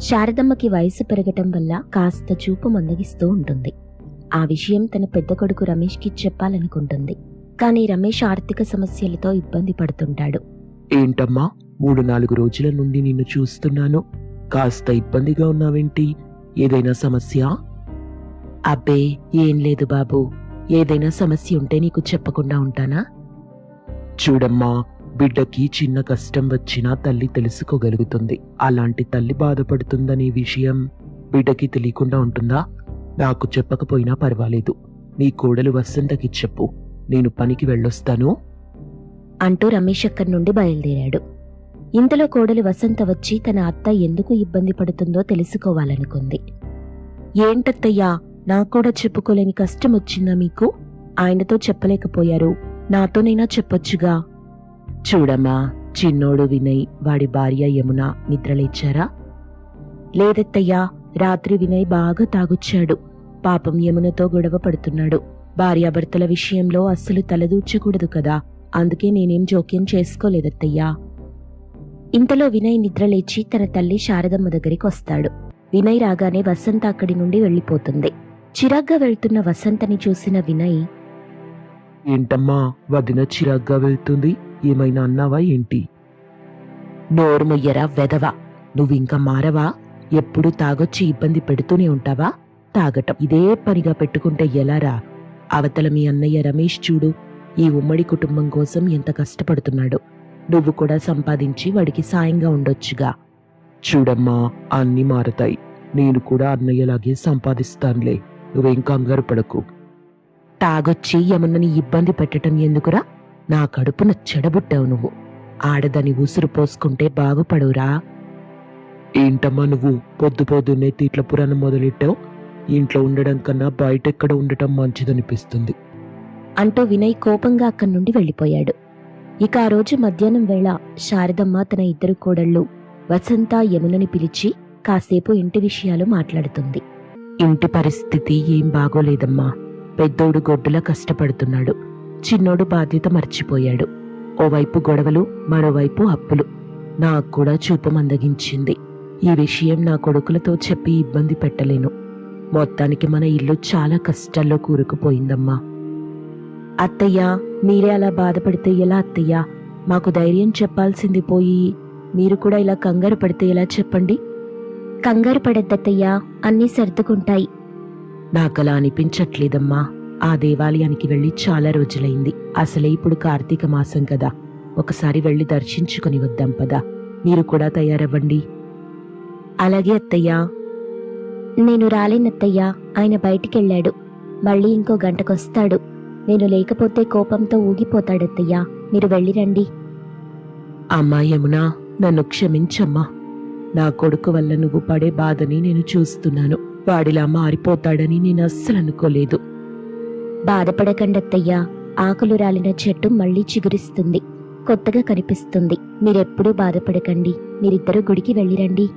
శారదమ్మకి వయసు పెరగటం వల్ల కాస్త చూపు మందగిస్తూ ఉంటుంది. ఆ విషయం తన పెద్ద కొడుకు రమేష్కి చెప్పాలనుకుంటుంది. కానీ రమేష్ ఆర్థిక సమస్యలతో ఇబ్బంది పడుతుంటాడు. ఏంటమ్మా మూడు నాలుగు రోజుల నుండి నిన్ను చూస్తున్నాను. కాస్త ఇబ్బందిగా ఉన్నావేంటి? ఏదైనా సమస్య? అబ్బే ఏం లేదు బాబు. ఏదైనా సమస్య ఉంటే నీకు చెప్పకుండా ఉంటానా? చూడమ్మా బిడ్డకి చిన్న కష్టం వచ్చినా తల్లి తెలుసుకోగలుగుతుంది. అలాంటి తల్లి బాధపడుతుందనే విషయం బిడ్డకి తెలియకుండా ఉంటుందా? నాకు చెప్పకపోయినా పర్వాలేదు. నీ కోడలు వసంతకి చెప్పు. నేను పనికి వెళ్ళొస్తాను. అంటూ రమేష్ అక్కడి నుండి బయలుదేరాడు. ఇంతలో కోడలు వసంత వచ్చి తన అత్త ఎందుకు ఇబ్బంది పడుతుందో తెలుసుకోవాలనుకుంది. ఏంటత్తయ్యా నాకు కూడా చెప్పుకోలేని కష్టం వచ్చిందా మీకు? ఆయనతో చెప్పలేకపోయారు. నాతోనైనా చెప్పొచ్చుగా. చూడమ్మా చిన్నోడు వినయ్ వాడి భార్య యమున నిద్రలేచ్చారా లేదత్తయ్యా రాత్రి వినయ్ బాగా తాగొచ్చాడు. పాపం యమునతో గొడవ పడుతున్నాడు. భార్యాభర్తల విషయంలో అస్సలు తలదూర్చకూడదు కదా అందుకే నేనేం జోక్యం చేసుకోలేదత్తయ్యా. ఇంతలో వినయ్ నిద్రలేచి తన తల్లి శారదమ్మ దగ్గరికి వస్తాడు. వినయ్ రాగానే వసంత అక్కడి నుండి వెళ్ళిపోతుంది. చిరాగ్గా వెళ్తున్న వసంతని చూసిన వినయ్ ఏంటమ్మా వదిన చిరాగ్గా వెళ్తుంది? ఏమైనా అన్నావా ఏంటి? నోరుముయ్యరా వెదవా నువ్వింక మారవా? ఎప్పుడు తాగొచ్చి ఇబ్బంది పెడుతూనే ఉంటావా? తాగటం. ఇదే పనిగా పెట్టుకుంటే ఎలారా? అవతల మీ అన్నయ్య రమేష్ చూడు ఈ ఉమ్మడి కుటుంబం కోసం ఎంత కష్టపడుతున్నాడు. నువ్వు కూడా సంపాదించి వాడికి సాయంగా ఉండొచ్చుగా. చూడమ్మా అన్నీ మారతాయి. నేను కూడా అన్నయ్యలాగే సంపాదిస్తానులే. నువ్వేం కంగారు పడకు. తాగొచ్చి యమునని ఇబ్బంది పెట్టటం ఎందుకురా? నా కడుపున చెడబుట్టావు నువ్వు. ఆడదని ఉసురు పోసుకుంటే బాగుపడురా ఏంటమ్మా నువ్వు? పొద్దు పొద్దున్నే తీట్ల పురాణం మొదలెట్టావు. ఇంట్లో ఉండడం కన్నా బయట ఎక్కడ ఉండటం మంచిదనిపిస్తుంది. అంటూ వినయ్ కోపంగా అక్కడి నుండి వెళ్ళిపోయాడు. ఇక ఆ రోజు మధ్యాహ్నం వేళ శారదమ్మ తన ఇద్దరు కోడళ్ళు వసంత యమునని పిలిచి కాసేపు ఇంటి విషయాలు మాట్లాడుతుంది. ఇంటి పరిస్థితి ఏం బాగోలేదమ్మా. పెద్దోడు గొడ్డులా కష్టపడుతున్నాడు. చిన్నోడు బాధ్యత మర్చిపోయాడు. ఓవైపు గొడవలు మరోవైపు అప్పులు. నాకు కూడా చూపు మందగించింది ఈ విషయం నా కొడుకులతో చెప్పి ఇబ్బంది పెట్టలేను. మొత్తానికి మన ఇల్లు చాలా కష్టాల్లో కూరుకుపోయిందమ్మా. అత్తయ్య మీరే అలా బాధపడితే ఎలా అత్తయ్య? మాకు ధైర్యం చెప్పాల్సింది పోయి మీరు కూడా ఇలా కంగారు పడితే ఎలా చెప్పండి? కంగారు పడద్దత్తయ్యా అన్నీ సర్దుకుంటాయి. నాకలా అనిపించట్లేదమ్మా. ఆ దేవాలయానికి వెళ్ళి చాలా రోజులైంది. అసలే ఇప్పుడు కార్తీక మాసం కదా. ఒకసారి వెళ్ళి దర్శించుకుని వద్దాం పదా. మీరు కూడా తయారవ్వండి. అలాగే అత్తయ్యా. నేను రాలేనత్తయ్యా. ఆయన బయటికెళ్ళాడు. మళ్ళీ ఇంకో గంటకొస్తాడు. నేను లేకపోతే కోపంతో ఊగిపోతాడత్తయ్యా. మీరు వెళ్ళిరండి అమ్మా యమునా నన్ను క్షమించమ్మా. నా కొడుకు వల్ల నువ్వు పడే బాధని నేను చూస్తున్నాను. వాడిలా మారిపోతాడని నేను అస్సలు అనుకోలేదు బాధపడకండత్తయ్యా. ఆకులు రాలిన చెట్టు మళ్ళీ చిగురిస్తుంది. కొత్తగా కనిపిస్తుంది. మీరెప్పుడూ బాధపడకండి. మీరిద్దరూ గుడికి వెళ్ళిరండి.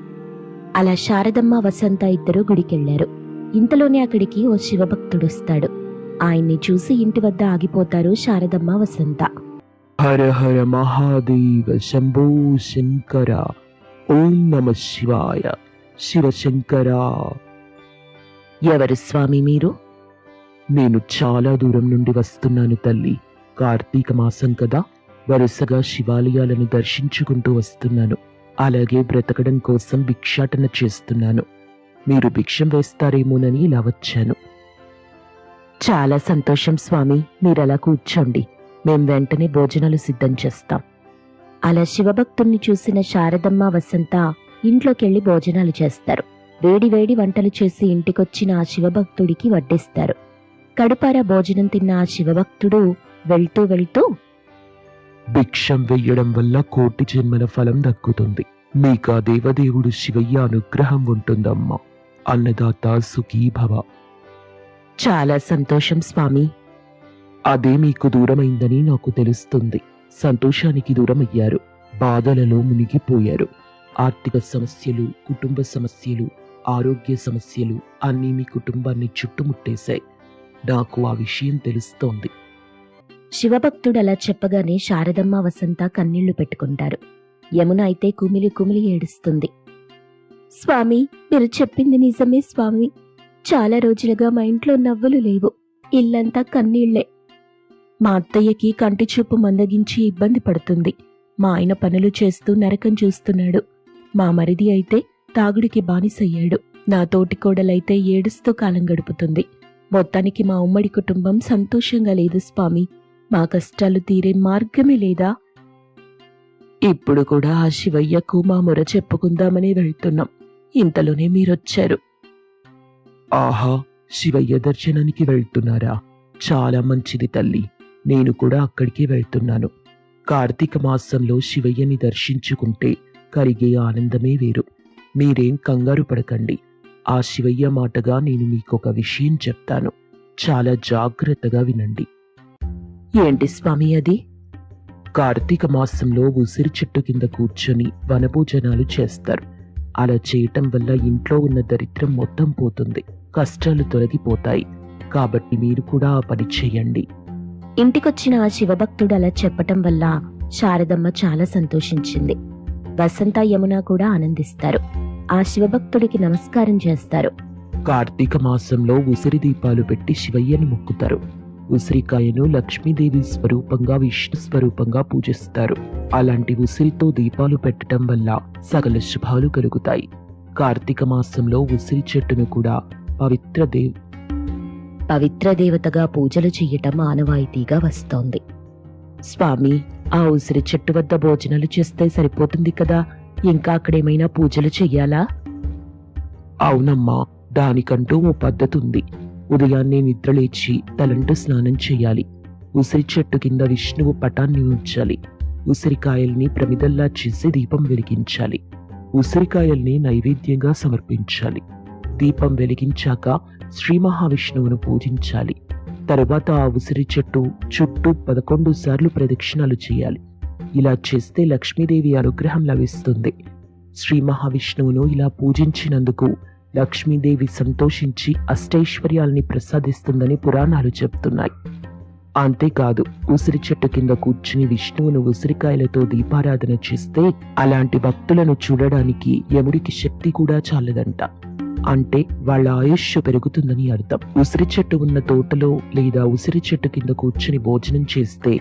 అలా శారదమ్మ వసంత ఇద్దరూ గుడికెళ్ళారు ఇంతలోనే అక్కడికి ఓ శివభక్తుడొస్తాడు. ఆయన్ని చూసి ఇంటి వద్ద ఆగిపోతారు శారదమ్మ వసంత. హర హర మహాదేవ శంభో శంకర. ఓం నమ శివాయ శివశంకర ఎవరు స్వామి మీరు? నేను చాలా దూరం నుండి వస్తున్నాను తల్లి. కార్తీక మాసం కదా. వరుసగా శివాలయాలను దర్శించుకుంటూ వస్తున్నాను. అలాగే బ్రతకడం కోసం భిక్షాటన చేస్తున్నాను. మీరు భిక్షం వేస్తారేమోనని ఇలా వచ్చాను. చాలా సంతోషం స్వామి. మీరలా కూర్చోండి. మేం వెంటనే భోజనాలు సిద్ధం చేస్తాం. అలా శివభక్తుణ్ణి చూసిన శారదమ్మ వసంత ఇంట్లోకెళ్ళి భోజనాలు చేస్తారు. వేడి వేడి వంటలు చేసి ఇంటికొచ్చిన ఆ శివభక్తుడికి వడ్డిస్తారు. కడుపార భోజనం తిన్న ఆ శివభక్తుడు వెళ్తూ వెళ్తూ భిక్షం వెయ్యడం వల్ల కోటి జన్మల ఫలం దక్కుతుంది. మీకు ఆ దేవదేవుడు శివయ్య అనుగ్రహం ఉంటుందమ్మా. అన్నదాత సుఖీ భవ చాలా సంతోషం స్వామి. అదే మీకు దూరమైందని నాకు తెలుస్తుంది. సంతోషానికి దూరమయ్యారు. బాధలలో మునిగిపోయారు. ఆర్థిక సమస్యలు కుటుంబ సమస్యలు ఆరోగ్య సమస్యలు అన్నీ మీ కుటుంబాన్ని చుట్టుముట్టేశాయి. నాకు ఆ విషయం తెలుస్తోంది. శివభక్తుడు అలా చెప్పగానే శారదమ్మ వసంత కన్నీళ్ళు పెట్టుకుంటారు. యమున అయితే కుమిలి కుమిలి ఏడుస్తుంది. స్వామి మీరు చెప్పింది నిజమే స్వామి. చాలా రోజులుగా మా ఇంట్లో నవ్వులు లేవు. ఇల్లంతా కన్నీళ్ళే. మా అత్తయ్యకి కంటి చూపు మందగించి ఇబ్బంది పడుతుంది. మా ఆయన పనులు చేస్తూ నరకం చూస్తున్నాడు. మా మరిది అయితే తాగుడికి బానిసయ్యాడు. నా తోటి కోడలైతే ఏడుస్తూ కాలం గడుపుతుంది. మొత్తానికి మా ఉమ్మడి కుటుంబం సంతోషంగా లేదు స్వామి. మా కష్టాలు తీరే మార్గమే లేదా? ఇప్పుడు కూడా ఆ శివయ్యకు మా మొర చెప్పుకుందామని వెళ్తున్నాం. ఇంతలోనే మీరొచ్చారు. ఆహా శివయ్య దర్శనానికి వెళ్తున్నారా? చాలా మంచిది తల్లి. నేను కూడా అక్కడికి వెళ్తున్నాను. కార్తీక మాసంలో శివయ్యని దర్శించుకుంటే కలిగే ఆనందమే వేరు. మీరేం కంగారు పడకండి. ఆ శివయ్య మాటగా నేను మీకొక విషయం చెప్తాను. చాలా జాగ్రత్తగా వినండి. ఏంటి స్వామి అది? కార్తీక మాసంలో ఉసిరి చెట్టు కింద కూర్చొని వనభోజనాలు చేస్తారు. అలా చేయటం వల్ల ఇంట్లో ఉన్న దరిద్రం మొత్తం పోతుంది. కష్టాలు తొలగిపోతాయి. కాబట్టి మీరు కూడా ఆ పని చేయండి. ఇంటికొచ్చిన ఆ శివభక్తుడు అలా చెప్పటం వల్ల శారదమ్మ చాలా సంతోషించింది. వసంత యమున కూడా ఆనందిస్తారు. ఆ శివభక్తుడికి నమస్కారం చేస్తారు. కార్తీక మాసంలో ఉసిరి దీపాలు పెట్టి శివయ్యని మొక్కుతారు. ఉసిరికాయను లక్ష్మీదేవి స్వరూపంగా విష్ణు స్వరూపంగా పూజిస్తారు. అలాంటి ఉసిరితో దీపాలు పెట్టడం వల్ల సకల శుభాలు కలుగుతాయి. కార్తీక మాసంలో ఉసిరి చెట్టును కూడా పవిత్ర దేవ్ పవిత్ర దేవతగా పూజలు చెయ్యటం ఆనవాయితీగా వస్తోంది. స్వామి ఆ ఉసిరి చెట్టు వద్ద భోజనాలు చేస్తే సరిపోతుంది కదా? ఇంకా అక్కడేమైనా పూజలు చెయ్యాలా? అవునమ్మా దానికంటూ ఓ పద్ధతి ఉంది ఉదయాన్నే నిద్రలేచి తలంటూ స్నానం చేయాలి ఉసిరి చెట్టు కింద విష్ణువు పటాన్ని ఉంచాలి. ఉసిరికాయల్ని ప్రమిదల్లా చేసి దీపం వెలిగించాలి. ఉసిరికాయల్ని నైవేద్యంగా సమర్పించాలి. దీపం వెలిగించాక శ్రీ మహావిష్ణువును పూజించాలి. తరువాత ఆ ఉసిరి చెట్టు చుట్టూ పదకొండు సార్లు ప్రదక్షిణాలు చేయాలి ఇలా చేస్తే లక్ష్మీదేవి అనుగ్రహం లభిస్తుంది. శ్రీ మహావిష్ణువును ఇలా పూజించినందుకు లక్ష్మీదేవి సంతోషించి అష్టైశ్వర్యాల్ని ప్రసాదిస్తుందని పురాణాలు చెప్తున్నాయి. అంతేకాదు ఉసిరి చెట్టు కింద కూర్చుని విష్ణువును ఉసిరికాయలతో దీపారాధన చేస్తే అలాంటి భక్తులను చూడడానికి యముడికి శక్తి కూడా చాలదంట. అంటే వాళ్ళ ఆయుష్ పెరుగుతుందని అర్థం. ఉసిరి చెట్టు ఉన్న తోటలో లేదా ఉసిరి చెట్టు కింద కూర్చుని భోజనం చేస్తే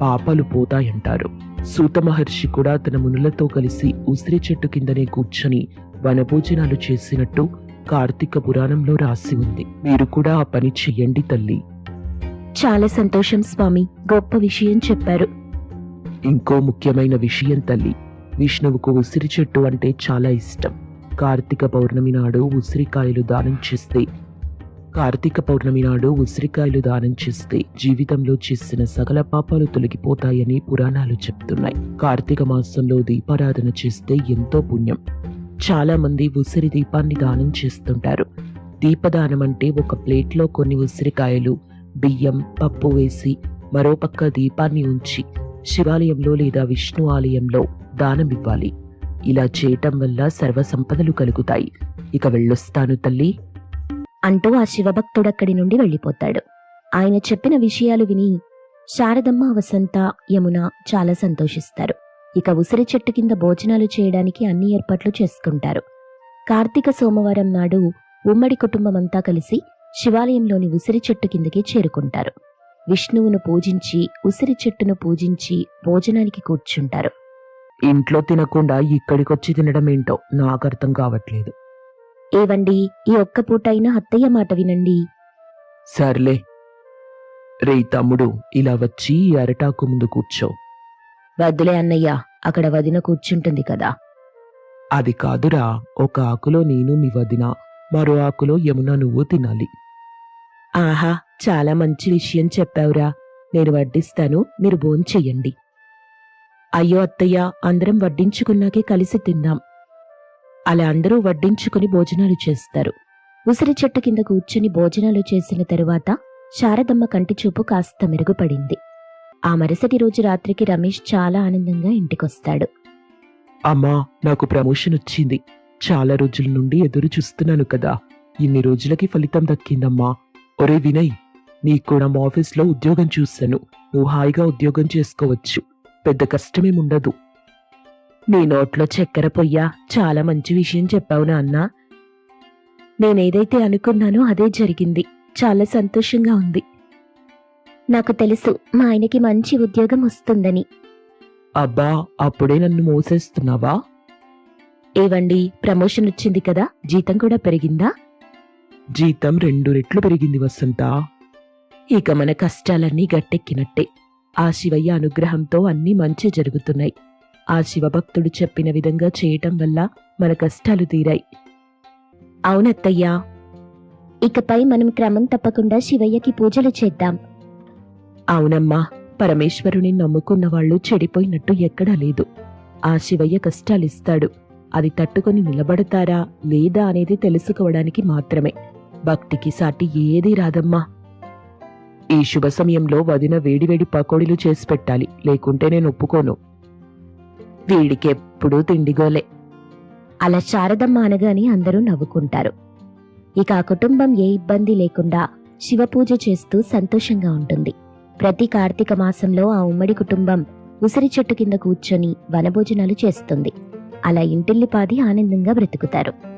పాపాలు పోతాయంటారు. సూత మహర్షి కూడా తన మునులతో కలిసి ఉసిరి చెట్టు కిందనే కూర్చొని వనభోజనాలు చేసినట్టు కార్తీక పురాణంలో రాసి ఉంది. మీరు కూడా ఆ పని చెయ్యండి తల్లి. చాలా సంతోషం స్వామి. గొప్ప విషయం చెప్పారు. ఇంకో ముఖ్యమైన విషయం తల్లి. విష్ణువుకు ఉసిరి చెట్టు అంటే చాలా ఇష్టం. కార్తీక పౌర్ణమి నాడు ఉసిరికాయలు దానం చేస్తే కార్తీక పౌర్ణమి నాడు ఉసిరికాయలు దానం చేస్తే జీవితంలో చేసిన సకల పాపాలు తొలగిపోతాయని పురాణాలు చెప్తున్నాయి. కార్తీక మాసంలో దీపారాధన చేస్తే ఎంతో పుణ్యం. చాలా మంది ఉసిరి దీపాన్ని దానం చేస్తుంటారు. దీపదానం అంటే ఒక ప్లేట్లో కొన్ని ఉసిరికాయలు బియ్యం పప్పు వేసి మరోపక్క దీపాన్ని ఉంచి శివాలయంలో లేదా విష్ణు ఆలయంలో దానమివ్వాలి ఇలా చేయటం వల్ల సర్వ సంపదలు కలుగుతాయి. ఇక వెళ్ళొస్తాను తల్లి. అంటూ ఆ శివభక్తుడక్కడి నుండి వెళ్ళిపోతాడు. ఆయన చెప్పిన విషయాలు విని శారదమ్మ వసంత యమున చాలా సంతోషిస్తారు. ఇక ఉసిరి చెట్టు కింద భోజనాలు చేయడానికి అన్ని ఏర్పాట్లు చేసుకుంటారు. కార్తీక సోమవారం నాడు ఉమ్మడి కుటుంబమంతా కలిసి శివాలయంలోని ఉసిరి చెట్టు కిందకి చేరుకుంటారు. విష్ణువును పూజించి ఉసిరి చెట్టును పూజించి భోజనానికి కూర్చుంటారు. ఇంట్లో తినకుండా ఇక్కడికొచ్చి తినడం ఏంటో నాకు అర్థం కావట్లేదు. ఏవండి ఈ ఒక్క పూటైనా అత్తయ్య మాట వినండి. సర్లే. రే తమ్ముడు ఇలా వచ్చి ఈ అరటాకు ముందు కూర్చో. వద్దులే అన్నయ్య అక్కడ వదిన కూర్చుంటుంది కదా. అది కాదురా ఒక ఆకులో నేను మీ వదిన మరో ఆకులో యమున నువ్వు తినాలి. ఆహా చాలా మంచి విషయం చెప్పావురా. నేను వడ్డిస్తాను మీరు భోంచెయ్యండి అయ్యో అత్తయ్య అందరం వడ్డించుకున్నాకే కలిసి తిందాం అలా అందరూ వడ్డించుకుని భోజనాలు చేస్తారు. ఉసిరి చెట్టు కింద కూర్చుని భోజనాలు చేసిన తరువాత శారదమ్మ కంటి చూపు కాస్త మెరుగుపడింది. ఆ మరుసటి రోజు రాత్రికి రమేష్ చాలా ఆనందంగా ఇంటికొస్తాడు. అమ్మా నాకు ప్రమోషన్ వచ్చింది. చాలా రోజుల నుండి ఎదురు చూస్తున్నాను కదా. ఇన్ని రోజులకి ఫలితం దక్కిందమ్మా. ఒరే వినయ్ నీకు కూడా మా ఆఫీస్లో ఉద్యోగం చూశాను. నువ్వు హాయిగా ఉద్యోగం చేసుకోవచ్చు. పెద్ద కష్టమేముండదు. నీ నోట్లో చక్కెర పొయ్యా. చాలా మంచి విషయం చెప్పావు నాన్న. నేనేదైతే అనుకున్నానో అదే జరిగింది. చాలా సంతోషంగా ఉంది. నాకు తెలుసు మా ఆయనకి మంచి ఉద్యోగం వస్తుందని. అబ్బా అప్పుడే నన్ను మోసేస్తున్నావా? ఏవండి ప్రమోషన్ వచ్చింది కదా జీతం కూడా పెరిగిందా? జీతం రెండు రెట్లు పెరిగింది వసంత. ఇక మన కష్టాలన్నీ గట్టెక్కినట్టే. ఆ శివయ్య అనుగ్రహంతో అన్నీ మంచి జరుగుతున్నాయి. ఆ శివభక్తుడు చెప్పిన విధంగా చేయటం వల్ల మన కష్టాలు తీరాయి. అవునత్తయ్యా. ఇకపై మనం క్రమం తప్పకుండా శివయ్యకి పూజలు చేద్దాం. అవునమ్మా. పరమేశ్వరుని నమ్ముకున్న వాళ్ళు చెడిపోయినట్టు ఎక్కడా లేదు. ఆ శివయ్య కష్టాలిస్తాడు. అది తట్టుకొని నిలబడతారా లేదా అనేది తెలుసుకోవడానికి మాత్రమే. భక్తికి సాటి ఏదీ రాదమ్మా. ఈ శుభ సమయంలో వదిన వేడివేడి పకోడీలు చేసి పెట్టాలి. లేకుంటే నేను ఒప్పుకోను. వీడికెప్పుడూ తిండిగోలే. అలా శారదమ్మ అనగాని అందరూ నవ్వుకుంటారు. ఇక ఆ కుటుంబం ఏ ఇబ్బంది లేకుండా శివపూజ చేస్తూ సంతోషంగా ఉంటుంది. ప్రతి కార్తీక మాసంలో ఆ ఉమ్మడి కుటుంబం ఉసిరి చెట్టు కింద కూర్చొని వనభోజనాలు చేస్తుంది. అలా ఇంటిల్లిపాది ఆనందంగా బ్రతుకుతారు.